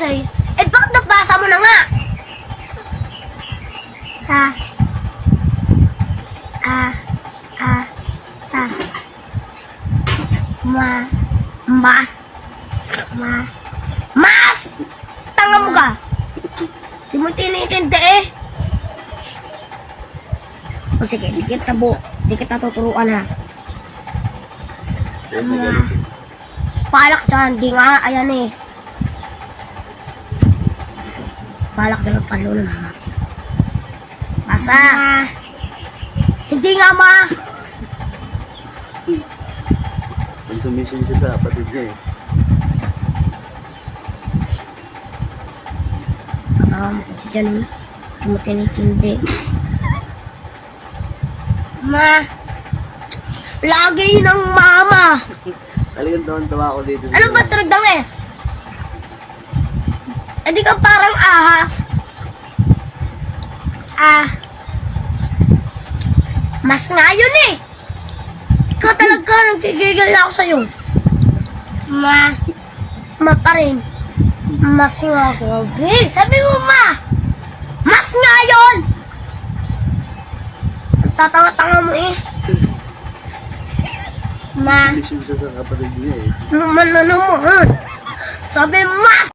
sa'yo. Eh, bakit nabasa mo na nga? Sa. Ah. Ah. Sa. Ma. Mas. Ma. Mas! Tanga mo ka. Di mo tinitindi eh. O sige, di kita bu. Di kita tuturuan ha. Galit. Palak dyan, di nga, ayan eh. Palak palo ng mama. Basa. Hindi nga ma. Sumisyon siya sa kapatid niya eh. Tama mo kasi dyan eh. Hindi mo tinitindi. Ma. Lagi ng mama. Talagang tawan-tawa ako dito. Ano ba tunog ng S? Eh di ka parang ahas. Ah. Mas nga yun eh. Ikaw talaga nagkigigil ako sa'yo. Ma. Ma pa rin. Mas nga ako. Hey, sabi mo ma. Mas nga yun. Ang tatanga-tanga mo eh. Ma. Sumisyon siya sa kapatid niya eh. Naman na naman. Sabi mas.